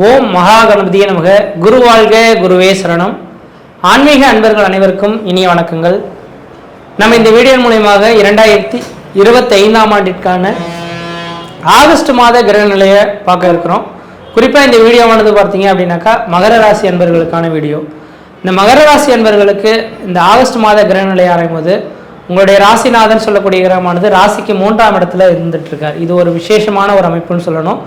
ஓம் மகா கணபதியே நமக. குரு வாழ்க குருவே சரணம். ஆன்மீக அன்பர்கள் அனைவருக்கும் இனிய வணக்கங்கள். நம்ம இந்த வீடியோ மூலயமாக இரண்டாயிரத்தி இருபத்தி ஐந்தாம் ஆண்டிற்கான ஆகஸ்ட் மாத கிரக நிலையை பார்க்க இருக்கிறோம். குறிப்பாக இந்த வீடியோவானது பார்த்தீங்க அப்படின்னாக்கா மகர ராசி அன்பர்களுக்கான வீடியோ. இந்த மகர ராசி அன்பர்களுக்கு இந்த ஆகஸ்ட் மாத கிரக நிலை ஆராயும் போது உங்களுடைய ராசிநாதன் சொல்லக்கூடிய கிரகமானது ராசிக்கு மூன்றாம் இடத்துல இருந்துட்டு இருக்கார். இது ஒரு விசேஷமான ஒரு அமைப்புன்னு சொல்லணும்.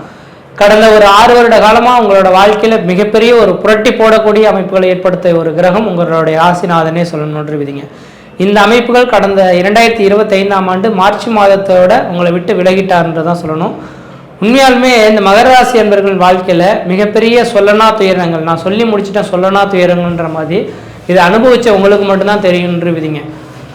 கடந்த ஒரு ஆறு வருட காலமாக உங்களோட வாழ்க்கையில் மிகப்பெரிய ஒரு புரட்டி போடக்கூடிய அமைப்புகளை ஏற்படுத்த ஒரு கிரகம் உங்களுடைய ராசிநாதனே சொல்லணுன்ற விதிங்க இந்த அமைப்புகள் கடந்த இரண்டாயிரத்தி இருபத்தி ஐந்தாம் ஆண்டு மார்ச் மாதத்தோட உங்களை விட்டு விலகிட்டார்ன்றதான் தான் சொல்லணும். உண்மையாலுமே இந்த மகர ராசி என்பர்கள் வாழ்க்கையில் மிகப்பெரிய சொல்லனா துயரங்கள் நான் சொல்லி முடிச்சிட்டேன் சொல்லனா துயரங்கள்ன்ற மாதிரி இதை அனுபவிச்ச உங்களுக்கு மட்டும்தான் தெரியுன்ற விதிங்க.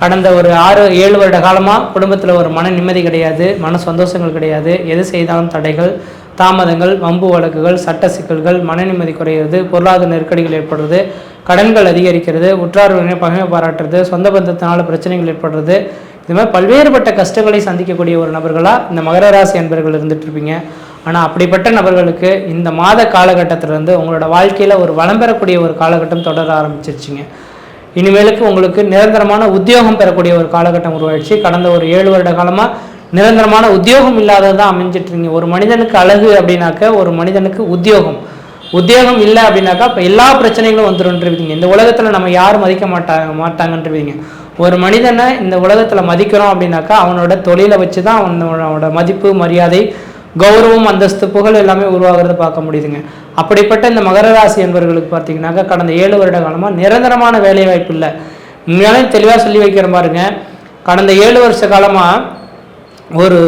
கடந்த ஒரு ஆறு ஏழு வருட காலமாக குடும்பத்தில் ஒரு மன நிம்மதி கிடையாது மன சந்தோஷங்கள் கிடையாது. எது செய்தாலும் தடைகள் தாமதங்கள் வம்பு வழக்குகள் சட்ட சிக்கல்கள் மன நிம்மதி குறையிறது பொருளாதார நெருக்கடிகள் ஏற்படுறது கடன்கள் அதிகரிக்கிறது உற்றார் பகமை பகைமை பாராட்டுறது சொந்த பந்தத்தினால பிரச்சனைகள் ஏற்படுறது. இது மாதிரி பல்வேறுபட்ட கஷ்டங்களை சந்திக்கக்கூடிய ஒரு நபர்களாக இந்த மகர ராசி அன்பர்கள் இருந்துட்டு இருப்பீங்க ஆனால் அப்படிப்பட்ட நபர்களுக்கு இந்த மாத காலகட்டத்திலிருந்து உங்களோட வாழ்க்கையில் ஒரு வளம் பெறக்கூடிய ஒரு காலகட்டம் தொடர ஆரம்பிச்சிருச்சிங்க. இனிமேலுக்கு உங்களுக்கு நிரந்தரமான உத்தியோகம் பெறக்கூடிய ஒரு காலகட்டம் உருவாயிடுச்சு. கடந்த ஒரு ஏழு வருட காலமாக நிரந்தரமான உத்தியோகம் இல்லாததான் அமைஞ்சிட்டு இருக்கீங்க ஒரு மனிதனுக்கு அழகு அப்படின்னாக்க ஒரு மனிதனுக்கு உத்தியோகம். உத்தியோகம் இல்லை அப்படின்னாக்கா இப்போ எல்லா பிரச்சனைகளும் வந்துருன்றீங்க இந்த உலகத்தில் நம்ம யாரும் மதிக்க மாட்டாங்க மாட்டாங்கன்றீங்க ஒரு மனிதனை இந்த உலகத்தில் மதிக்கிறோம் அப்படின்னாக்கா அவனோட தொழிலை வச்சு தான் அவனோட மதிப்பு மரியாதை கௌரவம் அந்தஸ்து புகழ் எல்லாமே உருவாகிறத பார்க்க முடியுதுங்க. அப்படிப்பட்ட இந்த மகர ராசி என்பவர்களுக்கு பார்த்தீங்கன்னாக்கா கடந்த ஏழு வருட காலமாக நிரந்தரமான வேலை வாய்ப்பு இல்லை. உண்மையாலே தெளிவாக சொல்லி வைக்கிற பாருங்க. கடந்த ஏழு வருஷ காலமாக ஒரு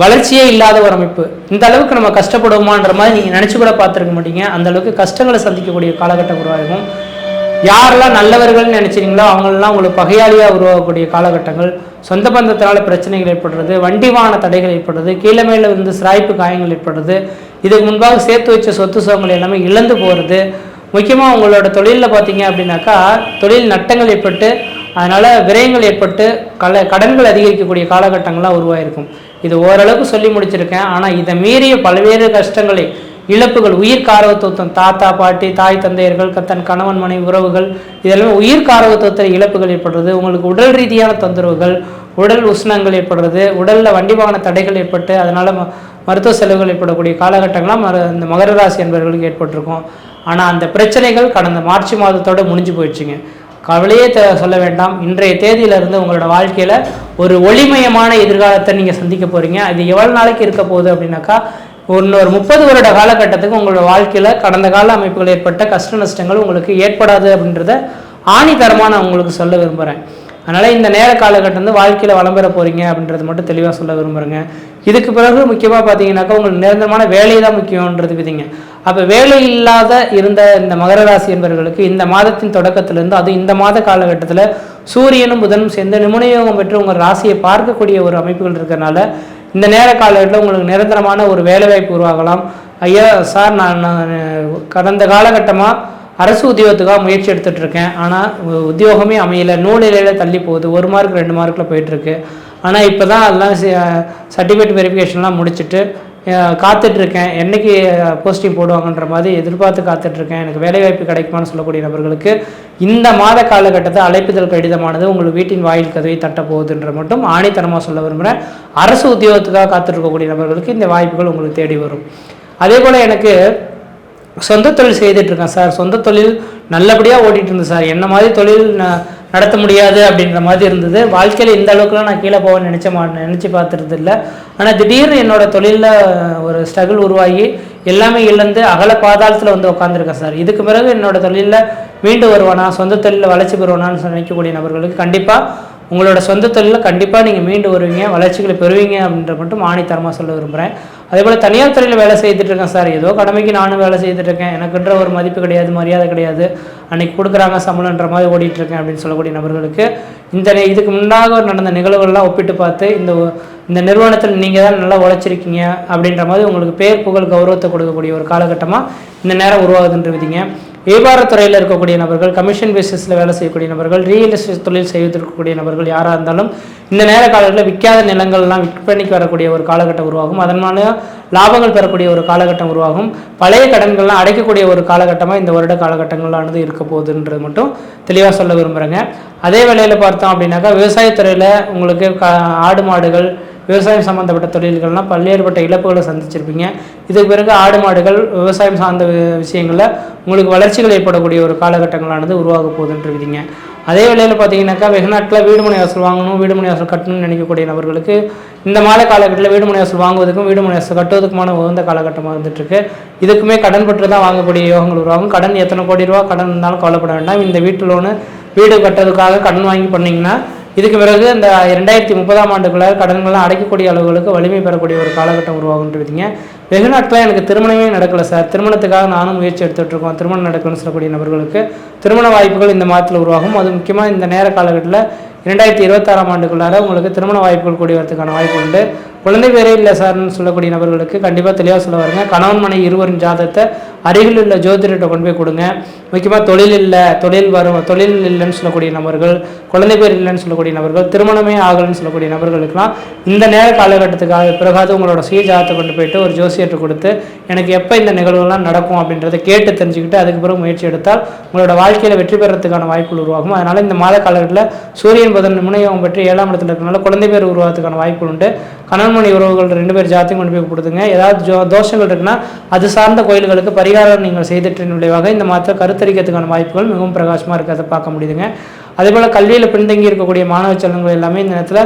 வளர்ச்சியே இல்லாத ஒரு அமைப்பு. இந்த அளவுக்கு நம்ம கஷ்டப்படுவோமான்ற மாதிரி நீங்கள் நினச்சி கூட பார்த்துருக்க மாட்டீங்க. அந்த அளவுக்கு கஷ்டங்களை சந்திக்கக்கூடிய காலகட்டம் உருவாகும். யாரெல்லாம் நல்லவர்கள்னு நினச்சிங்களோ அவங்களெல்லாம் உங்களுக்கு பகையாளியாக உருவாகக்கூடிய காலகட்டங்கள். சொந்த பந்தத்தினால பிரச்சனைகள் ஏற்படுறது வண்டி வாகன தடைகள் ஏற்படுறது கீழே மேலே இருந்து சிராய்ப்பு காயங்கள் ஏற்படுறது இதுக்கு முன்பாக சேர்த்து வச்ச சொத்து சுகங்கள் எல்லாமே இழந்து போகிறது முக்கியமாக உங்களோட தொழிலில் பார்த்தீங்க அப்படின்னாக்கா தொழில் நட்டங்கள் ஏற்பட்டு அதனால் விரயங்கள் ஏற்பட்டு கல கடன்கள் அதிகரிக்கக்கூடிய காலகட்டங்கள்லாம் உருவாயிருக்கும். இது ஓரளவுக்கு சொல்லி முடிச்சிருக்கேன். ஆனால் இதை மீறிய பல்வேறு கஷ்டங்களை இழப்புகள் உயிர் காரவத்துவம் தாத்தா பாட்டி தாய் தந்தையர்கள் தன் கணவன் மனைவி உறவுகள் இதெல்லாம் உயிர் காரவத்துவத்தில் இழப்புகள் ஏற்படுறது உங்களுக்கு உடல் ரீதியான தொந்தரவுகள் உடல் உஷ்ணங்கள் ஏற்படுறது உடலில் வண்டி வாகன தடைகள் ஏற்பட்டு அதனால் ம மருத்துவ செலவுகள் ஏற்படக்கூடிய காலகட்டங்கள்லாம் மர இந்த மகர ராசி என்பவர்களுக்கு ஏற்பட்டிருக்கும். ஆனால் அந்த பிரச்சனைகள் கடந்த மார்ச் மாதத்தோடு முடிஞ்சு போயிடுச்சுங்க. கவலையே சொல்ல வேண்டாம். இன்றைய தேதியிலிருந்து உங்களோட வாழ்க்கையில் ஒரு ஒளிமயமான எதிர்காலத்தை நீங்கள் சந்திக்க போகிறீங்க அது எவ்வளோ நாளைக்கு இருக்க போகுது அப்படின்னாக்கா இன்னொரு முப்பது வருட காலகட்டத்துக்கு உங்களோட வாழ்க்கையில் கடந்த கால அமைப்புகள் ஏற்பட்ட கஷ்ட நஷ்டங்கள் உங்களுக்கு ஏற்படாது அப்படின்றத ஆணித்தரமாக நான் உங்களுக்கு சொல்ல விரும்புகிறேன் அதனால் இந்த நேர காலகட்டம் வந்து வாழ்க்கையில் வளம் பெற போகிறீங்க அப்படின்றது மட்டும் தெளிவாக சொல்ல விரும்புகிறேங்க இதுக்கு பிறகு முக்கியமாக பார்த்தீங்கன்னாக்கா உங்களுக்கு நிரந்தரமான வேலை தான் முக்கியன்றது விதிங்க. அப்போ வேலை இல்லாத இருந்த இந்த மகர ராசி என்பவர்களுக்கு இந்த மாதத்தின் தொடக்கத்திலிருந்து அது இந்த மாத காலகட்டத்தில் சூரியனும் புதனும் சேர்ந்து நிமுனயோகம் பெற்று உங்கள் ராசியை பார்க்கக்கூடிய ஒரு அமைப்புகள் இருக்கிறனால இந்த நேர காலகட்டத்தில் உங்களுக்கு நிரந்தரமான ஒரு வேலைவாய்ப்பு உருவாகலாம். ஐயா சார் நான் கடந்த காலகட்டமாக அரசு உத்தியோகத்துக்காக முயற்சி எடுத்துகிட்டு இருக்கேன். ஆனால் உத்தியோகமே அமையலை. நூலிலையில் தள்ளி போகுது. ஒரு மார்க் ரெண்டு மார்க்கில் போயிட்டுருக்கு ஆனால் இப்போ தான் எல்லாம் சர்டிஃபிகேட் வெரிஃபிகேஷன்லாம் முடிச்சுட்டு காத்துட்ருக்கேன். என்னைக்கு போஸ்டிங் போடுவாங்கன்ற மாதிரி எதிர்பார்த்து காத்துட்ருக்கேன். எனக்கு வேலைவாய்ப்பு கிடைக்குமான்னு சொல்லக்கூடிய நபர்களுக்கு இந்த மாத காலகட்டத்தை அழைப்புதல் கடிதமானது உங்கள் வீட்டின் வாயில் கதவை தட்ட போகுதுன்ற மட்டும் ஆணித்தனமாக சொல்ல விரும்புகிறேன் அரசு உத்தியோகத்துக்காக காத்திருக்கக்கூடிய நபர்களுக்கு இந்த வாய்ப்புகள் உங்களுக்கு தேடி வரும். அதே போல் எனக்கு சொந்த தொழில் செய்துட்ருக்கேன் சார். சொந்த தொழில் நல்லபடியாக ஓட்டிகிட்டு இருந்தேன் சார். என்ன மாதிரி தொழில் நான் நடத்த முடியாது அப்படின்ற மாதிரி இருந்தது. வாழ்க்கையில் இந்த அளவுக்குலாம் நான் கீழே போவேன்னு நினச்ச மா நினச்சி பார்த்துறது இல்லை ஆனால் திடீர்னு என்னோடய தொழிலில் ஒரு ஸ்ட்ரகிள் உருவாகி எல்லாமே இழந்து அகல பாதாளத்தில் வந்து உட்காந்துருக்கேன் சார். இதுக்கு பிறகு என்னோடய தொழிலில் மீண்டு வருவானா. சொந்த தொழிலில் வளர்ச்சி பெறுவானான்னு நினைக்கக்கூடிய நபர்களுக்கு கண்டிப்பாக உங்களோட சொந்த தொழிலில் கண்டிப்பாக நீங்கள் மீண்டு வருவீங்க. வளர்ச்சிகளை பெறுவீங்க அப்படின்ற மட்டும் ஆணித்தரமாக சொல்ல விரும்புகிறேன் அதே போல் தனியார் துறையில் வேலை செய்துட்டு இருக்கேன் சார். ஏதோ கடமைக்கு நானும் வேலை செய்துட்டு இருக்கேன். எனக்குன்ற ஒரு மதிப்பு கிடையாது மரியாதை கிடையாது. அன்னைக்கு கொடுக்குறாங்க சம்பளன்ற மாதிரி ஓடிட்டு இருக்கேன் அப்படின்னு சொல்லக்கூடிய நபர்களுக்கு இந்த இதுக்கு முன்னாக நடந்த நிகழ்வுகள்லாம் ஒப்பிட்டு பார்த்து இந்த இந்த நிறுவனத்தில் நீங்கள் தான் நல்லா உழைச்சிருக்கீங்க அப்படின்ற மாதிரி உங்களுக்கு பேர் புகழ் கௌரவத்தை கொடுக்கக்கூடிய ஒரு காலகட்டமாக இந்த நேரம் உருவாகுதுன்ற விதிங்க. வியாபாரத்துறையில் இருக்கக்கூடிய நபர்கள் கமிஷன் பேசிஸில் வேலை செய்யக்கூடிய நபர்கள் ரியல் எஸ்டேட் தொழில் செய்திருக்கக்கூடிய நபர்கள் யாராக இருந்தாலும் இந்த நேர காலங்களில் விற்காத நிலங்கள்லாம் விற்பனைக்கு வரக்கூடிய ஒரு காலகட்டம் உருவாகும். அதனால லாபங்கள் பெறக்கூடிய ஒரு காலகட்டம் உருவாகும். பழைய கடன்கள்லாம் அடைக்கக்கூடிய ஒரு காலகட்டமாக இந்த வருட காலகட்டங்களானது இருக்க போகுதுன்றது மட்டும் தெளிவாக சொல்ல விரும்புகிறேங்க அதே வேளையில் பார்த்தோம் அப்படின்னாக்கா விவசாயத்துறையில் உங்களுக்கு ஆடு மாடுகள் விவசாயம் சம்மந்தப்பட்ட தொழில்கள்லாம் பல்வேறுபட்ட இழப்புகளை சந்திச்சிருப்பீங்க. இதுக்கு பிறகு ஆடு மாடுகள் விவசாயம் சார்ந்த விஷயங்களில் உங்களுக்கு வளர்ச்சிகள் ஏற்படக்கூடிய ஒரு காலகட்டங்களானது உருவாக போகுதுன்றீங்க அதே வேளையில் பார்த்தீங்கன்னாக்கா வெகு நாட்டில் வீடு மனை வாசல் வாங்கணும் வீடு மனை வாசல் கட்டணும்னு நினைக்கக்கூடிய நபர்களுக்கு இந்த மாத காலகட்டத்தில் வீடு மனை வாசல் வாங்குவதற்கும் வீடு மனை வாசல் கட்டுவதற்குமான உகந்த காலகட்டமாக இருந்துட்டு இதுக்குமே கடன் பெற்று தான் வாங்கக்கூடிய யோகங்கள் உருவாகும். கடன் எத்தனை கோடி ரூபா கடன் இருந்தாலும் கவலைப்பட வேண்டாம். இந்த வீட்டு லோனு வீடு கட்டுறதுக்காக கடன் வாங்கி பண்ணிங்கன்னா இதுக்கு பிறகு இந்த இரண்டாயிரத்தி முப்பதாம் ஆண்டுக்குள்ள கடன்கள்லாம் அடைக்கக்கூடிய அளவுகளுக்கு வலிமை பெறக்கூடிய ஒரு காலகட்டம் உருவாகுன்றீங்க வெகு நாட்களாக எனக்கு திருமணமே நடக்கலை சார். திருமணத்துக்காக நானும் முயற்சி எடுத்துட்டு இருக்கோம் திருமணம் நடக்கணும்னு சொல்லக்கூடிய நபர்களுக்கு திருமண வாய்ப்புகள் இந்த மாதத்தில் உருவாகும். அது முக்கியமாக இந்த நேர காலகட்டத்தில் இரண்டாயிரத்தி இருபத்தாறாம் ஆண்டுக்குள்ளார உங்களுக்கு திருமண வாய்ப்புகள் கூடி வரதுக்கான வாய்ப்பு உண்டு. குழந்தை பேரே இல்லை சார்னு சொல்லக்கூடிய நபர்களுக்கு கண்டிப்பாக தெளிவாக சொல்ல வருங்க. கணவன் மனை இருவரின் ஜாதத்தை அருகில் உள்ள ஜோதிடர்கிட்ட கொண்டு போய் கொடுங்க. முக்கியமாக தொழில் இல்லை தொழில் வரும் தொழில் இல்லைன்னு சொல்லக்கூடிய நபர்கள் குழந்தை பேர் இல்லைன்னு சொல்லக்கூடிய நபர்கள் திருமணமே ஆகலைன்னு சொல்லக்கூடிய நபர்களுக்கெல்லாம் இந்த நேர காலகட்டத்துக்காக பிறகாவது உங்களோட சுய ஜாதத்தை கொண்டு போயிட்டு ஒரு ஜோசியத்தை கொடுத்து எனக்கு எப்போ இந்த நிகழ்வுலாம் நடக்கும் அப்படின்றத கேட்டு தெரிஞ்சுக்கிட்டு அதுக்கு பிறகு முயற்சி எடுத்தால் உங்களோட வாழ்க்கையில் வெற்றி பெறத்துக்கான வாய்ப்புகள் உருவாகும். அதனால் இந்த மாத காலகட்டத்தில் சூரியன் புதன் முனையம் பற்றி ஏழாம் இடத்துல இருக்கனால குழந்தை பேர் உருவாகிறதுக்கான வாய்ப்புகள் உண்டு. கணவன்மணி உறவுகள் ரெண்டு பேர் ஜாத்தையும் கொண்டு போய் கொடுத்துங்க. ஏதாவது ஜோ தோஷங்கள் இருக்குன்னா அது சார்ந்த கோயில்களுக்கு பரிகாரம் நீங்கள் செய்துட்டின் விளைவாக இந்த மாதத்தில் கருத்தரிக்கிறதுக்கான வாய்ப்புகள் மிகவும் பிரகாசமாக இருக்கிறத பார்க்க முடியுதுங்க. அதே போல் கல்வியில் பின்தங்கி இருக்கக்கூடிய மாணவ செல்வங்கள் எல்லாமே இந்த நேரத்தில்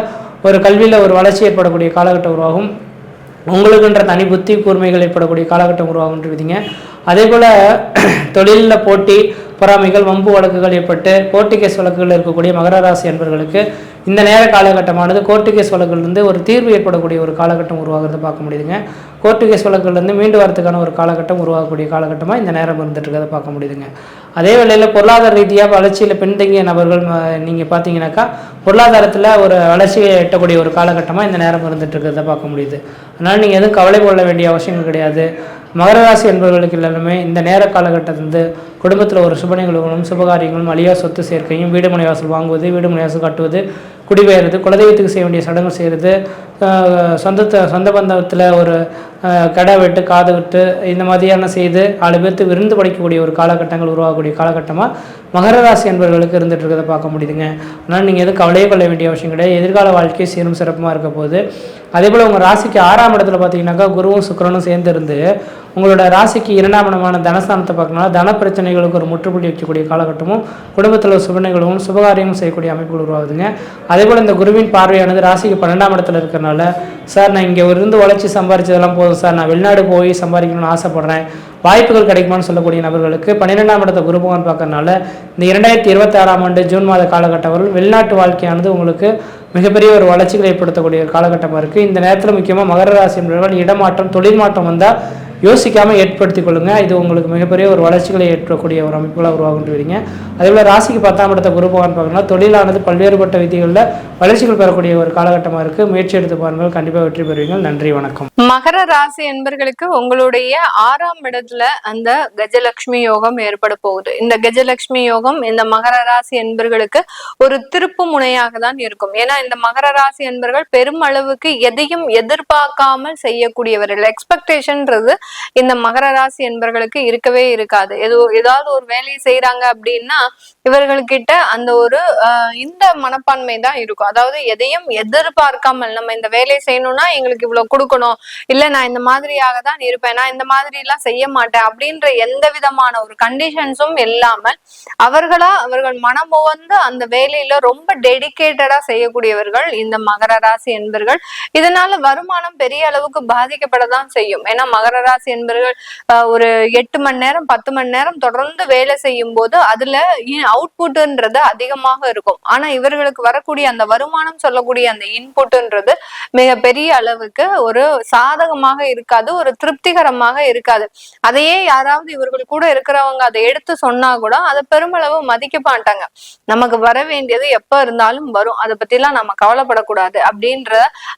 ஒரு கல்வியில் ஒரு வளர்ச்சி ஏற்படக்கூடிய காலகட்டம் உருவாகும். உங்களுக்குன்ற தனி புத்தி கூர்மைகள் ஏற்படக்கூடிய காலகட்டம் உருவாகுன்றீங்க அதே போல் தொழிலில் போட்டி பொறாமைகள் வம்பு வழக்குகள் ஏற்பட்டு கோர்ட்டு கேஸ் வழக்குகள் இருக்கக்கூடிய மகர ராசி என்பர்களுக்கு இந்த நேர காலகட்டமானது கோர்ட்டு கேஸ் வழக்குலேருந்து ஒரு தீர்வு ஏற்படக்கூடிய ஒரு காலகட்டம் உருவாகிறத பார்க்க முடியுதுங்க. கோர்ட்டு கேஸ் வழக்குலேருந்து மீண்டு வரதுக்கான ஒரு காலகட்டம் உருவாகக்கூடிய காலகட்டமாக இந்த நேரம் இருந்துட்டு இருக்கிறத பார்க்க முடியுதுங்க. அதே வேளையில் பொருளாதார ரீதியாக வளர்ச்சியில் பின்தங்கிய நபர்கள் நீங்கள் பார்த்தீங்கன்னாக்கா பொருளாதாரத்தில் ஒரு வளர்ச்சியை எட்டக்கூடிய ஒரு காலகட்டமாக இந்த நேரம் இருந்துட்டுருக்கிறத பார்க்க முடியுது. அதனால் நீங்கள் எதுவும் கவலை கொள்ள வேண்டிய அவசியங்கள் கிடையாது. மகர ராசி என்பவர்களுக்கு எல்லாருமே இந்த நேர காலகட்டத்தில் வந்து குடும்பத்தில் ஒரு சுப நிகழ்வுகளும் சுபகாரியங்களும் அழியா சொத்து சேர்க்கையும் வீடுமனை வாசல் வாங்குவது வீடுமனை வாசல் கட்டுவது குடிபெயர்றது குலதெய்வத்துக்கு செய்ய வேண்டிய சடங்கு செய்கிறது சொந்தத்தை சொந்த பந்தத்தில் ஒரு கடை வெட்டு காது விட்டு இந்த மாதிரியான செய்து நாலு பேர்த்து விருந்து படைக்கக்கூடிய ஒரு காலகட்டங்கள் உருவாகக்கூடிய காலகட்டமாக மகர ராசி என்பவர்களுக்கு இருந்துட்டு இருக்கிறத பார்க்க முடியுதுங்க. ஆனால் நீங்கள் எதுவும் கவலையே கொள்ள வேண்டிய அவசியம் கிடையாது. எதிர்கால வாழ்க்கை சீரும் சிறப்புமாக இருக்க போது அதே போல் உங்கள் ராசிக்கு ஆறாம் இடத்துல பார்த்தீங்கன்னாக்கா குருவும் சுக்கிரனும் சேர்ந்து இருந்து உங்களோட ராசிக்கு இரண்டாம் இடமான தனஸ்தானத்தை பார்க்கணும்னா தன பிரச்சனைகளுக்கு ஒரு முற்றுப்புள்ளி வைக்கக்கூடிய காலகட்டமும் குடும்பத்தில் ஒரு சுபநிகழ்வும் சுபகாரியமும் செய்யக்கூடிய அமைப்புகள் உருவாகுதுங்க. அதே போல் இந்த குருவின் பார்வையானது ராசிக்கு பன்னெண்டாம் இடத்துல இருக்கிறனால சார் நான் இங்கே இருந்து உழைச்சி சம்பாரிச்சதெல்லாம் போதும் சார். நான் வெளிநாடு போய் சம்பாதிக்கணும்னு ஆசைப்படுறேன். வாய்ப்புகள் கிடைக்குமான்னு சொல்லக்கூடிய நபர்களுக்கு பன்னிரெண்டாம் இடத்த குருபகவான் பார்க்கறனால இந்த இரண்டாயிரத்தி இருபத்தி ஆறாம் ஆண்டு ஜூன் மாத காலகட்டம் வெளிநாட்டு வாழ்க்கையானது உங்களுக்கு மிகப்பெரிய ஒரு வளர்ச்சிகளை ஏற்படுத்தக்கூடிய ஒரு காலகட்டமாக இருக்குது இந்த நேரத்தில் முக்கியமாக மகர ராசி என்பவர்கள் இடமாற்றம் தொழில் மாற்றம் வந்தால் யோசிக்காமல் ஏற்படுத்திக் கொள்ளுங்கள் இது உங்களுக்கு மிகப்பெரிய ஒரு வளர்ச்சிகளை ஏற்றக்கூடிய ஒரு அமைப்புகளாக உருவாகிட்டு அதே போல் ராசிக்கு பத்தாம் இடத்த குரு பகவான் பார்க்கணும்னா தொழிலானது பல்வேறுபட்ட விதிகளில் வளர்ச்சிகள் பெறக்கூடிய ஒரு காலகட்டமாக இருக்குது முயற்சி எடுத்து பாருங்கள். கண்டிப்பாக வெற்றி பெறுவீங்க நன்றி வணக்கம். மகர ராசி என்பர்களுக்கு உங்களுடைய ஆறாம் இடத்துல அந்த கஜலட்சுமி யோகம் ஏற்பட போகுது. இந்த கஜலட்சுமி யோகம் இந்த மகர ராசி என்பர்களுக்கு ஒரு திருப்பு முனையாக தான் இருக்கும். ஏன்னா இந்த மகர ராசி என்பர்கள் பெரும் அளவுக்கு எதையும் எதிர்பார்க்காமல் செய்யக்கூடியவர்கள். எக்ஸ்பெக்டேஷன்ன்றது இந்த மகர ராசி என்பவர்களுக்கு இருக்கவே இருக்காது. ஏதோ ஏதாவது ஒரு வேலையை செய்யறாங்க அப்படின்னா இவர்கள்கிட்ட அந்த ஒரு இந்த மனப்பான்மை தான் இருக்கும். அதாவது எதையும் எதிர்பார்க்காமல் நம்ம இந்த வேலையை செய்யணும்னா எங்களுக்கு இவ்வளவு கொடுக்கணும். இல்ல நான் இந்த மாதிரியாக தான் இருப்பேன். நான் இந்த மாதிரி எல்லாம் செய்ய மாட்டேன் அப்படின்ற எந்த விதமான ஒரு கண்டிஷன்ஸும் இல்லாமல் அவர்களா அவர்கள் மனம் வந்து அந்த வேலையில ரொம்ப டெடிகேட்டடா செய்யக்கூடியவர்கள் இந்த மகர ராசி என்பர்கள். இதனால வருமானம் பெரிய அளவுக்கு பாதிக்கப்படதான் செய்யும். ஏன்னா மகர ராசி என்பர்கள் ஒரு எட்டு மணி நேரம் பத்து மணி நேரம் தொடர்ந்து வேலை செய்யும் போது அதுல அவுட்புட்ன்றது அதிகமாக இருக்கும். ஆனா இவர்களுக்கு வரக்கூடிய அந்த வருமானம் சொல்லக்கூடிய அந்த இன்புட்ன்றது மிக பெரிய அளவுக்கு ஒரு சாதகமாக இருக்காது ஒரு திருப்திகரமாக இருக்காது. அதையே யாராவது இவர்கள் கூட இருக்கிறவங்க அதை எடுத்து சொன்னா கூட அதை பெருமளவு மதிக்க மாட்டாங்க. நமக்கு வர வேண்டியது எப்ப இருந்தாலும் வரும். அதை பத்தி எல்லாம் நம்ம கவலைப்படக்கூடாது அப்படின்ற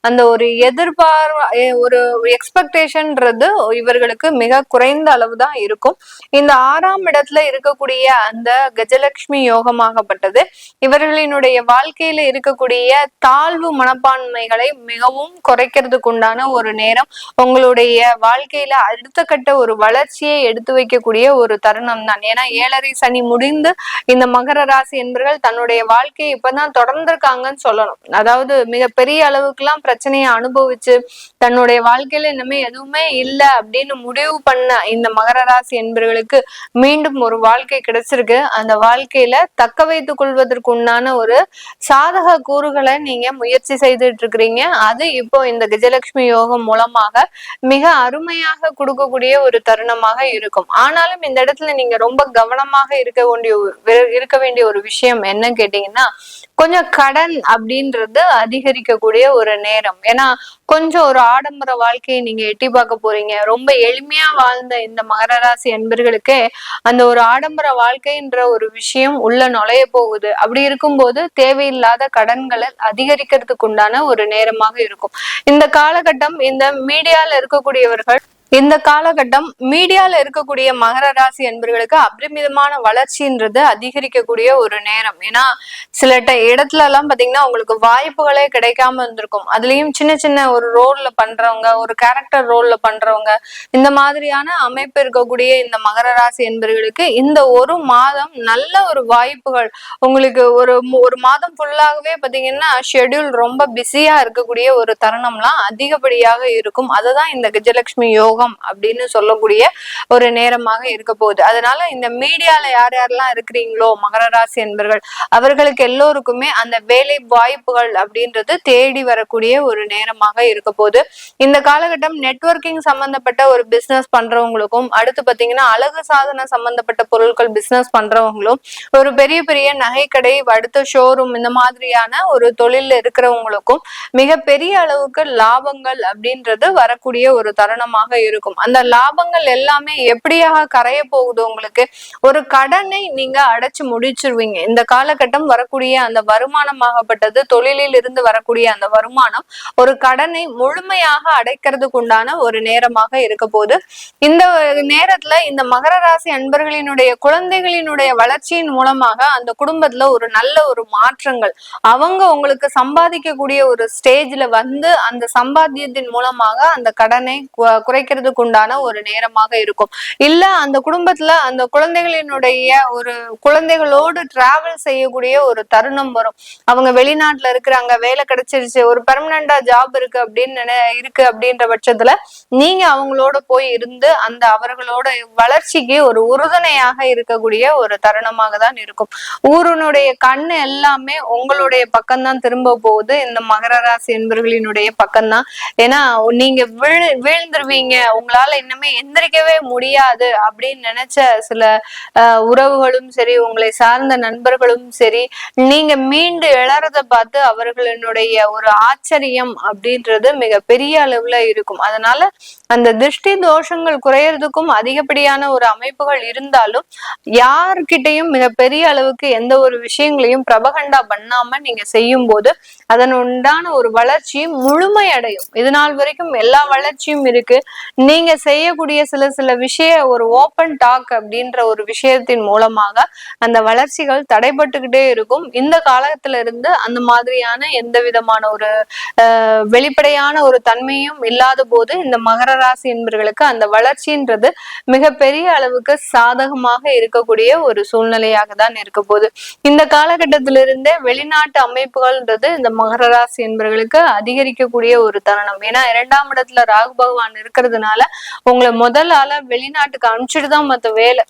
அந்த ஒரு எதிர்பார்வ ஒரு எக்ஸ்பெக்டேஷன்ன்றது இவர்களுக்கு மிக குறைந்த அளவு தான் இருக்கும். இந்த ஆறாம் இடத்துல இருக்கக்கூடிய அந்த கஜலட்சுமி யோகமாகப்பட்டது. இவர்களினுடைய வாழ்க்கையில இருக்கக்கூடிய தாழ்வு மனப்பான்மைகளை மிகவும் குறைக்கிறதுக்கு உண்டான ஒரு நேரம் உங்களுடைய வாழ்க்கையில அடுத்த கட்ட ஒரு வளர்ச்சியை எடுத்து வைக்கக்கூடிய ஒரு தருணம் தான். ஏன்னா ஏழரை சனி முடிந்து இந்த மகர ராசி என்பவர்கள் தன்னுடைய வாழ்க்கையை இப்பதான் தொடர்ந்திருக்காங்கன்னு சொல்லணும். அதாவது மிக பெரிய அளவுக்குலாம் பிரச்சனையை அனுபவிச்சு தன்னுடைய வாழ்க்கையில இனிமே எதுவுமே இல்லை அப்படின்னு முடிவு பண்ண இந்த மகர ராசி என்பவர்களுக்கு மீண்டும் ஒரு வாழ்க்கை கிடைச்சிருக்கு. அந்த வாழ்க்கையில தக்க வைத்துக் கொள்வதற்கு உண்டான ஒரு சாதக கூறுகளை நீங்க முயற்சி செய்துட்டு இருக்கிறீங்க. அது இப்போ இந்த கஜலட்சுமி யோகம் மூலமாக மிக அருமையாக கொடுக்கக்கூடிய ஒரு தருணமாக இருக்கும். ஆனாலும் இந்த இடத்துல நீங்க ரொம்ப கவனமாக இருக்க வேண்டிய இருக்க வேண்டிய ஒரு விஷயம் என்ன கேட்டீங்கன்னா கொஞ்சம் கடன் அப்படின்றது அதிகரிக்கக்கூடிய ஒரு நேரம். ஏன்னா கொஞ்சம் ஒரு ஆடம்பர வாழ்க்கையை நீங்க எட்டி பார்க்க போறீங்க. ரொம்ப எளிமையா வாழ்ந்த இந்த மகர ராசி அன்பர்களுக்கு அந்த ஒரு ஆடம்பர வாழ்க்கைன்ற ஒரு விஷயம் உள்ள நுழைய போகுது. அப்படி இருக்கும்போது தேவையில்லாத கடன்களை அதிகரிக்கிறதுக்கு உண்டான ஒரு நேரமாக இருக்கும். இந்த காலகட்டம் இந்த மீடியால இருக்கக்கூடியவர்கள் இந்த காலகட்டம் மீடியால இருக்கக்கூடிய மகர ராசி என்பர்களுக்கு அபரிமிதமான வளர்ச்சின்றது அதிகரிக்கக்கூடிய ஒரு நேரம். ஏன்னா சில ட- இடத்துல எல்லாம் பாத்தீங்கன்னா உங்களுக்கு வாய்ப்புகளே கிடைக்காம இருந்திருக்கும். அதுலயும் சின்ன சின்ன ஒரு ரோல்ல பண்றவங்க ஒரு கேரக்டர் ரோல்ல பண்றவங்க இந்த மாதிரியான அமைப்பு இருக்கக்கூடிய இந்த மகர ராசி என்பர்களுக்கு இந்த ஒரு மாதம் நல்ல ஒரு வாய்ப்புகள். உங்களுக்கு ஒரு ஒரு மாதம் ஃபுல்லாகவே பாத்தீங்கன்னா ஷெட்யூல் ரொம்ப பிஸியா இருக்கக்கூடிய ஒரு தருணம்லாம் அதிகப்படியாக இருக்கும். அதுதான் இந்த கஜலட்சுமி யோகம் அப்படின்னு சொல்லக்கூடிய ஒரு நேரமாக இருக்க போகுது. அதனால இந்த மீடியால யார் யாரெல்லாம் இருக்கிறீங்களோ மகர ராசி என்பர்கள் அவர்களுக்கு எல்லோருக்குமே அந்த வேலை வாய்ப்புகள் அப்படின்றது தேடி வரக்கூடிய ஒரு நேரமாக இருக்க போகுது. இந்த காலகட்டம் நெட்வொர்க்கிங் சம்பந்தப்பட்ட ஒரு பிசினஸ் பண்றவங்களுக்கும் அடுத்து பாத்தீங்கன்னா அழகு சாதன சம்பந்தப்பட்ட பொருட்கள் பிசினஸ் பண்றவங்களும் ஒரு பெரிய பெரிய நகைக்கடை அடுத்த ஷோரூம் இந்த மாதிரியான ஒரு தொழில இருக்கிறவங்களுக்கும் மிக பெரிய அளவுக்கு லாபங்கள் அப்படின்றது வரக்கூடிய ஒரு தருணமாக இருக்கும். அந்த லாபங்கள் எல்லாமே எப்படியாக கரைய போகுது உங்களுக்கு? ஒரு கடனை நீங்க அடைச்சு முடிச்சிருவீங்க. இந்த காலகட்டம் வரக்கூடிய அந்த வருமானமாகப்பட்டது தொழிலில் இருந்து வரக்கூடிய அந்த வருமானம் ஒரு கடனை முழுமையாக அடைக்கிறதுக்கு உண்டான ஒரு நேரமாக இருக்க போது இந்த நேரத்துல இந்த மகர ராசி அன்பர்களினுடைய குழந்தைகளினுடைய வளர்ச்சியின் மூலமாக அந்த குடும்பத்துல ஒரு நல்ல ஒரு மாற்றங்கள் அவங்க உங்களுக்கு சம்பாதிக்கக்கூடிய ஒரு ஸ்டேஜ்ல வந்து அந்த சம்பாத்தியத்தின் மூலமாக அந்த கடனை குறைக்க குறைக்கிறதுக்கு உண்டான ஒரு நேரமாக இருக்கும். இல்ல அந்த குடும்பத்துல அந்த குழந்தைகளினுடைய ஒரு குழந்தைகளோடு டிராவல் செய்யக்கூடிய ஒரு தருணம் வரும். அவங்க வெளிநாட்டுல இருக்கிறாங்க வேலை கிடைச்சிருச்சு ஒரு பெர்மனண்டா ஜாப் இருக்கு அப்படின்னு இருக்கு அப்படின்ற பட்சத்துல நீங்க அவங்களோட போய் இருந்து அந்த அவர்களோட வளர்ச்சிக்கு ஒரு உறுதுணையாக இருக்கக்கூடிய ஒரு தருணமாக தான் இருக்கும். ஊருனுடைய கண்ணு எல்லாமே உங்களுடைய பக்கம்தான் திரும்ப போகுது. இந்த மகர ராசி என்பர்களினுடைய பக்கம்தான். ஏன்னா நீங்க விழு வீழ்ந்துருவீங்க. உங்களால இன்னுமே எந்திரிக்கவே முடியாது அப்படின்னு நினைச்ச சில ஆஹ், உறவுகளும் சரி உங்களை சார்ந்த நண்பர்களும் சரி நீங்க மீண்டு எழறத பார்த்து அவர்களினுடைய ஒரு ஆச்சரியம் அப்படின்றது மிக பெரிய அளவுல இருக்கும். அதனால அந்த திருஷ்டி தோஷங்கள் குறையறதுக்கும் அதிகப்படியான ஒரு அமைப்புகள் இருந்தாலும் யார்கிட்டயும் மிக பெரிய அளவுக்கு எந்த ஒரு விஷயங்களையும் பிரபகண்டா பண்ணாம நீங்க செய்யும் போது அதன் உண்டான ஒரு வளர்ச்சி முழுமையடையும். இது நாள் வரைக்கும் எல்லா வளர்ச்சியும் இருக்கு. நீங்க செய்யக்கூடிய சில சில விஷய ஒரு ஓப்பன் டாக் அப்படின்ற ஒரு விஷயத்தின் மூலமாக அந்த வளர்ச்சிகள் தடைபட்டுக்கிட்டே இருக்கும். இந்த காலத்துல இருந்து அந்த மாதிரியான எந்த விதமான ஒரு வெளிப்படையான ஒரு தன்மையும் இல்லாத போது இந்த மகர ராசி என்பவர்களுக்கு அந்த வளர்ச்சின்றது மிக பெரிய அளவுக்கு சாதகமாக இருக்கக்கூடிய ஒரு சூழ்நிலையாக தான் இருக்க போகுது. இந்த காலகட்டத்திலிருந்தே வெளிநாட்டு அமைப்புகள்ன்றது இந்த மகர ராசி என்பவர்களுக்கு அதிகரிக்கக்கூடிய ஒரு தருணம். ஏன்னா இரண்டாம் இடத்துல ராகு பகவான் இருக்கிறதுனால உங்களை முதல் ஆளா வெளிநாட்டுக்கு அனுப்பிச்சிட்டு தான் மத்த வேலை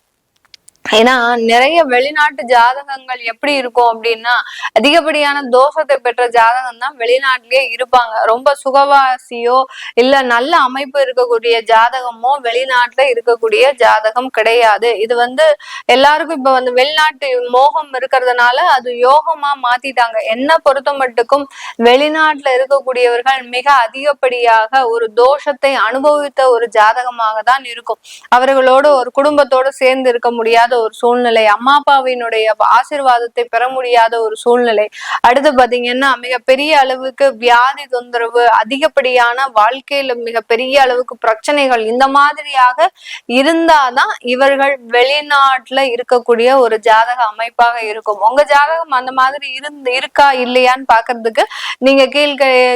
ஏன்னா நிறைய வெளிநாட்டு ஜாதகங்கள் எப்படி இருக்கும் அப்படின்னா அதிகப்படியான தோஷத்தை பெற்ற ஜாதகம் தான் வெளிநாட்டிலேயே இருப்பாங்க. ரொம்ப சுகவாசியோ இல்ல நல்ல அமைப்பு இருக்கக்கூடிய ஜாதகமோ வெளிநாட்டுல இருக்கக்கூடிய ஜாதகம் கிடையாது. இது வந்து எல்லாருக்கும் இப்ப வந்து வெளிநாட்டு மோகம் இருக்கிறதுனால அது யோகமா மாத்திட்டாங்க. என்ன பொறுத்த மட்டுக்கும் வெளிநாட்டுல இருக்கக்கூடியவர்கள் மிக அதிகப்படியாக ஒரு தோஷத்தை அனுபவித்த ஒரு ஜாதகமாக தான் இருக்கும். அவர்களோடு ஒரு குடும்பத்தோடு சேர்ந்து இருக்க முடியாத ஒரு சூழ்நிலை அம்மா அப்பாவினுடைய ஆசீர்வாதத்தை பெற முடியாத ஒரு சூழ்நிலை. அடுத்து பாத்தீங்கன்னா மிகப்பெரிய அளவுக்கு வியாதி தொந்தரவு அதிகப்படியான வாழ்க்கையில மிகப்பெரிய அளவுக்கு பிரச்சனைகள் இந்த மாதிரியாக இருந்தாதான் இவர்கள் வெளிநாட்டுல இருக்கக்கூடிய ஒரு ஜாதக அமைப்பாக இருக்கும். உங்க ஜாதகம் அந்த மாதிரி இருந்து இருக்கா இல்லையான்னு பாக்குறதுக்கு நீங்க கீழ்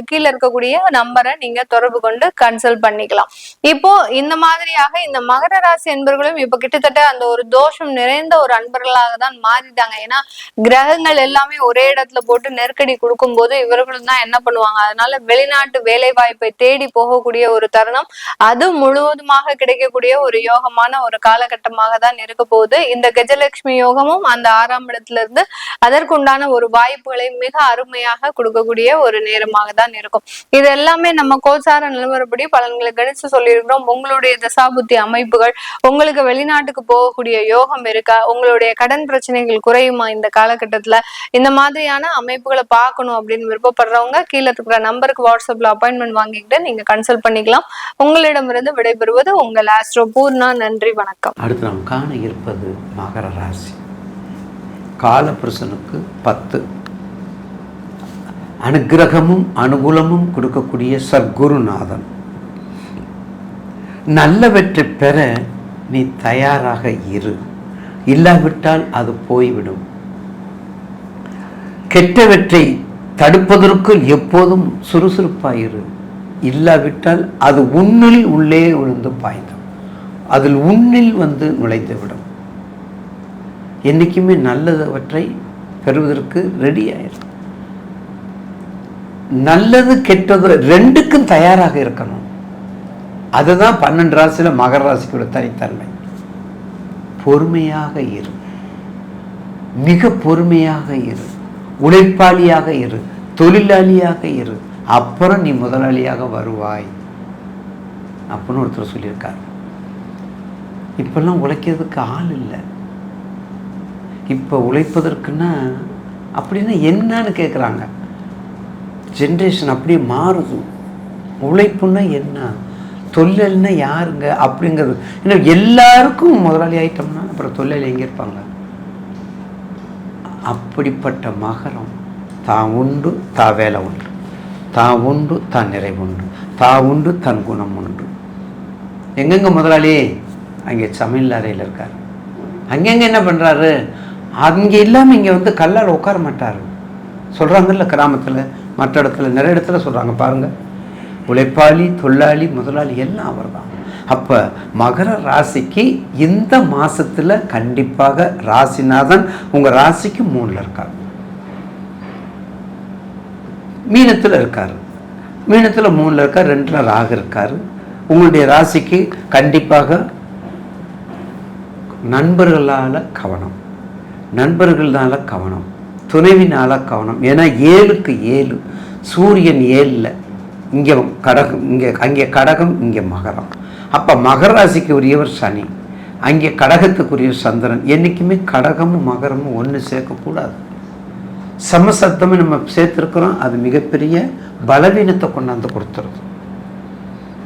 கீழே இருக்கக்கூடிய நம்பரை நீங்க தொடர்பு கொண்டு கன்சல்ட் பண்ணிக்கலாம். இப்போ இந்த மாதிரியாக இந்த மகர ராசி என்பர்களும் இப்ப கிட்டத்தட்ட அந்த ஒரு தோஷம் நிறைந்த ஒரு அன்பர்களாக தான் மாறிட்டாங்க. ஏன்னா கிரகங்கள் எல்லாமே ஒரே இடத்துல போட்டு நெருக்கடி கொடுக்கும் போது இவர்களும் தான் என்ன பண்ணுவாங்க? அதனால வெளிநாட்டு வேலை வாய்ப்பை தேடி போகக்கூடிய ஒரு தருணம் அது முழுவதுமாக கிடைக்கக்கூடிய ஒரு யோகமான ஒரு காலகட்டமாக தான் இருக்க போகுது. இந்த கஜலட்சுமி யோகமும் அந்த ஆறாம் இடத்துல இருந்து அதற்குண்டான ஒரு வாய்ப்புகளை மிக அருமையாக கொடுக்கக்கூடிய ஒரு நேரமாக தான் இருக்கும். இது எல்லாமே நம்ம கோச்சார நிலவரப்படி பலன்களை கணிச்சு சொல்லியிருக்கிறோம். உங்களுடைய தசாபுத்தி அமைப்புகள் உங்களுக்கு வெளிநாட்டுக்கு போகக்கூடிய யோகம் இருக்கா? உங்களுடைய கடன் பிரச்சனைகள் குறையுமா இந்த காலகட்டத்துல? இந்த மாதிரியான அமைப்புகளை பார்க்கணும் அப்படின்னு விருப்பப்படுறவங்க கீழே இருக்கிற நம்பருக்கு வாட்ஸ்அப்ல அப்பாயின்மெண்ட் வாங்கிக்கிட்டு நீங்க கன்சல்ட் பண்ணிக்கலாம். உங்களிடமிருந்து விடைபெறுவது உங்கள் ஆஸ்ட்ரோ பூர்ணா. நன்றி வணக்கம். அடுத்து நாம் காண இருப்பது மகர ராசி. காலபுருஷனுக்கு பத்து. அனுக்கிரகமும் அனுகூலமும் கொடுக்கக்கூடிய சத்குருநாதன். நல்லவற்றை பெற நீ தயாராக இரு. இல்லாவிட்டால் அது போய்விடும். கெட்டவற்றை தடுப்பதற்கு எப்போதும் சுறுசுறுப்பாயிரு. இல்லாவிட்டால் அது உன்னில் உள்ளே விழுந்து பாய்ந்தும். அதில் உன்னில் வந்து நுழைந்துவிடும். என்றைக்குமே நல்லதவற்றை பெறுவதற்கு ரெடி ஆயிரும் நல்லது கெட்டது ரெண்டுக்கும் தயாராக இருக்கணும். அதுதான் பன்னெண்டு ராசியில் மகர ராசிக்கோட தனித்தன்மை. பொறுமையாக இரு. மிக பொறுமையாக இரு. உழைப்பாளியாக இரு. தொழிலாளியாக இரு. அப்புறம் நீ முதலாளியாக வருவாய். அப்படின்னு ஒருத்தர் சொல்லியிருக்கார். இப்பெல்லாம் உழைக்கிறதுக்கு ஆள் இல்லை. இப்போ உழைப்பதற்குன்னா அப்படின்னா என்னன்னு கேட்குறாங்க ஜென்ரேஷன் அப்படியே மாறுது. உழைப்புன்னா என்ன? தொழில்னா யாருங்க அப்படிங்கிறது. இன்னும் எல்லாருக்கும் முதலாளி ஆயிட்டோம்னா அப்புறம் தொழில் எங்கே இருப்பாங்க? அப்படிப்பட்ட மகரம் தான் உண்டு தா வேலை உண்டு. தான் உண்டு தான் நிறைவு உண்டு. உண்டு தன் குணம் உண்டு. எங்கெங்க முதலாளி? அங்கே சமையல் அறையில் இருக்கார். அங்கெங்க என்ன பண்ணுறாரு அங்கே இல்லாமல் இங்கே வந்து கல்லால் உட்கார மாட்டார். சொல்கிறாங்கல்ல கிராமத்தில் மற்ற இடத்துல நிறைய இடத்துல சொல்கிறாங்க பாருங்கள் உழைப்பாளி தொழிலாளி முதலாளி எல்லாம் அவர் தான் அப்போ மகர ராசிக்கு இந்த மாதத்தில் கண்டிப்பாக ராசிநாதன் உங்கள் ராசிக்கு மூணில் இருக்கார். மீனத்தில் இருக்கார். மீனத்தில் மூணில் இருக்கார் ரெண்டில் ராகு இருக்கார். உங்களுடைய ராசிக்கு கண்டிப்பாக நண்பர்களால் கவனம். நண்பர்களால் கவனம். துணைவினால் கவனம். ஏன்னா ஏழுக்கு ஏழு சூரியன் ஏழில். இங்கே கடகம் இங்கே அங்கே கடகம் இங்கே மகரம். அப்போ மகர ராசிக்கு உரியவர் சனி. அங்கே கடகத்துக்குரிய சந்திரன். என்றைக்குமே கடகமும் மகரமும் ஒன்று சேர்க்கக்கூடாது. சமசப்தமும் நம்ம சேர்த்துருக்குறோம். அது மிகப்பெரிய பலவீனத்தை கொண்டாந்து கொடுத்துருது.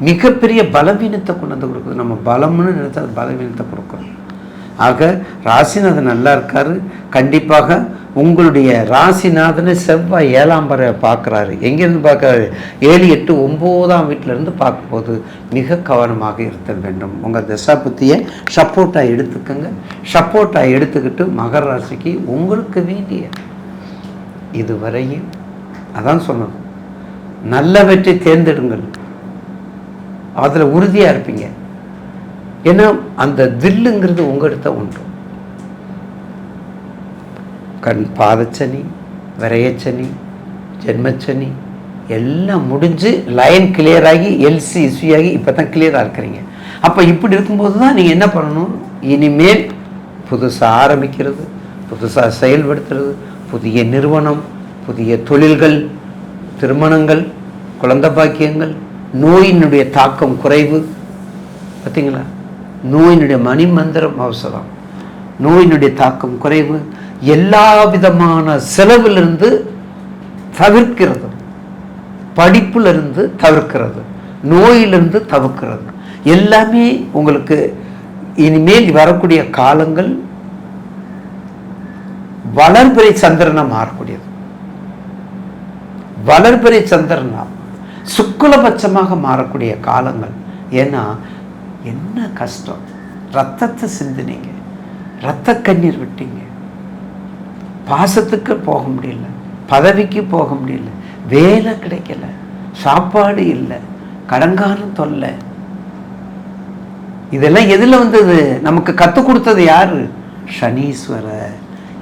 மிகப்பெரிய பலவீனத்தை கொண்டாந்து கொடுக்குது. நம்ம பலம்னு நினைச்சா அது பலவீனத்தை கொடுக்குறோம் ஆக ராசிநாதன் நல்லா இருக்காரு. கண்டிப்பாக உங்களுடைய ராசிநாதனை செவ்வாய் ஏழாம் பறை பார்க்குறாரு. எங்கேருந்து பார்க்குறாரு? ஏழு எட்டு ஒம்போதாம் வீட்டிலேருந்து பார்க்கும்போது மிக கவனமாக இருத்தல் வேண்டும். உங்கள் தசாபுத்தியை சப்போர்ட்டாக எடுத்துக்கோங்க. சப்போர்ட்டாக எடுத்துக்கிட்டு மகர ராசிக்கு உங்களுக்கு வேண்டிய இதுவரையும் அதான் சொன்னது நல்லவற்றை தேர்ந்தெடுங்கள். அதில் உறுதியாக இருப்பீங்க. ஏன்னா அந்த தில்லுங்கிறது உங்கள்கிட்ட உண்டு. கண் பாதச்சனி விரையச்சனி ஜென்மச்சனி எல்லாம் முடிஞ்சு லைன் கிளியர் ஆகி எல்சி இஸ்யூ ஆகி இப்போ தான் கிளியராக இருக்கிறீங்க. அப்போ இப்படி இருக்கும்போது தான் நீங்கள் என்ன பண்ணணும்? இனிமேல் புதுசாக ஆரம்பிக்கிறது புதுசாக செயல்படுத்துறது புதிய நிறுவனம் புதிய தொழில்கள் திருமணங்கள் குழந்த பாக்கியங்கள் நோயினுடைய தாக்கம் குறைவு. பார்த்தீங்களா நோயினுடைய மணி மந்திரம் அவசரம். நோயினுடைய தாக்கம் குறைவு. எல்லா விதமான செலவிலிருந்து தவிர்க்கிறது. படிப்பிலிருந்து தவிர்க்கிறது. நோயிலிருந்து தவிர்க்கிறது. எல்லாமே உங்களுக்கு இனிமேல் வரக்கூடிய காலங்கள் வளர்பிறை சந்திரனா மாறக்கூடியது. வளர்பிறை சந்திரனா சுக்குலபட்சமாக மாறக்கூடிய காலங்கள். ஏன்னா என்ன கஷ்டம்? ரத்தத்தை சிந்தினீங்க. ரத்த கண்ணீர் விட்டீங்க. பாசத்துக்கு போக முடியல பதவிக்கு போக முடியல வேலை கிடைக்கல சாப்பாடு இல்லை கடங்காரம் தொல்லை. இதெல்லாம் எதில் வந்தது? நமக்கு கற்றுக் கொடுத்தது யார்? சனீஸ்வரர்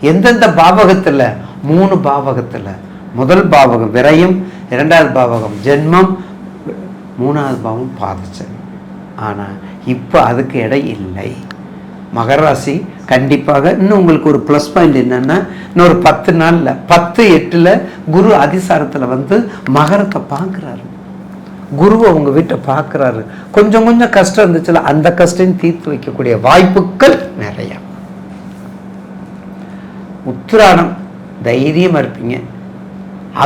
எந்தெந்த பாவகத்தில்? மூணு பாவகத்தில். முதல் பாவகம் விரயம் இரண்டாவது பாவகம் ஜென்மம் மூணாவது பாவம் பாதச்சனி. ஆனால் இப்போ அதுக்கு இடம் இல்லை. மகராசி கண்டிப்பாக இன்னும் உங்களுக்கு ஒரு ப்ளஸ் பாயிண்ட் என்னன்னா இன்னொரு பத்து நாளில் பத்து எட்டில் குரு அதிசாரத்தில் வந்து மகரத்தை பார்க்குறாரு. குருவை அவங்க வீட்டை பார்க்குறாரு. கொஞ்சம் கொஞ்சம் கஷ்டம் இருந்துச்சுல அந்த கஷ்டம் தீர்த்து வைக்கக்கூடிய வாய்ப்புகள் நிறையா. உத்திராடம் தைரியம் இருப்பீங்க.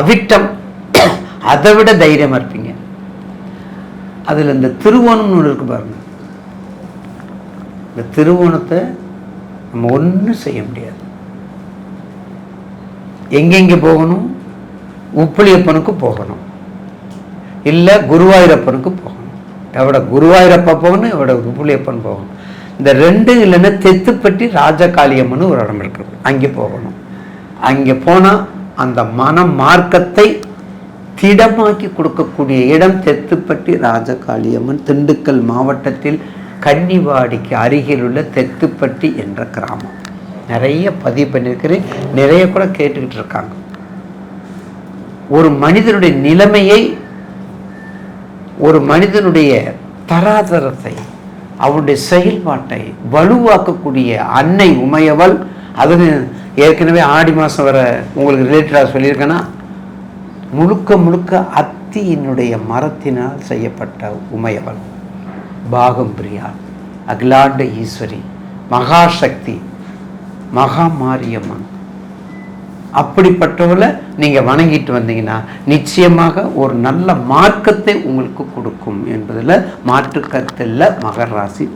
அவிட்டம் அதை விட தைரியம் இருப்பீங்க. அதுல இந்த திருவோணம்னு ஒன்று இருக்கு பாருங்க. இந்த திருவோணத்தை நம்ம ஒன்றும் செய்ய முடியாது. எங்கெங்கே போகணும்? உப்புளியப்பனுக்கு போகணும். இல்லை குருவாயூரப்பனுக்கு போகணும். எவ்வளோ குருவாயூரப்பா போகணும் எவ்வளோ உப்புளியப்பன் போகணும். இந்த ரெண்டு இல்லைன்னா தெத்துப்பட்டி ராஜகாளியம்மன் ஒரு இடம் இருக்குது. அங்கே போகணும். அங்கே போனால் அந்த மன மார்க்கத்தை திடமாக்கி கொடுக்கக்கூடிய இடம் தெத்துப்பட்டி ராஜகாளியம்மன் திண்டுக்கல் மாவட்டத்தில் கன்னிவாடிக்கு அருகில் உள்ள தெத்துப்பட்டி என்ற கிராமம். நிறைய பதிவு பண்ணியிருக்கிறேன். நிறைய கூட கேட்டுக்கிட்டு இருக்காங்க. ஒரு மனிதனுடைய நிலைமையை ஒரு மனிதனுடைய தராதரத்தை அவனுடைய செயல்பாட்டை வலுவாக்கக்கூடிய அன்னை உமையவள் அது ஏற்கனவே ஆடி மாதம் வர உங்களுக்கு ரிலேட்டடாக சொல்லியிருக்கேன்னா முழுக்க முழுக்க அத்தியினுடைய மரத்தினால் செய்யப்பட்ட உமையவள். பாகம் பிரியா அகிலாண்ட ஈஸ்வரி மகாசக்தி மகா மாரியம்மன் அப்படிப்பட்டவளை நீங்கள் வணங்கிட்டு வந்தீங்கன்னா நிச்சயமாக ஒரு நல்ல மார்க்கத்தை உங்களுக்கு கொடுக்கும் என்பதில் மாற்று கருத்தில் மகராசி ராசி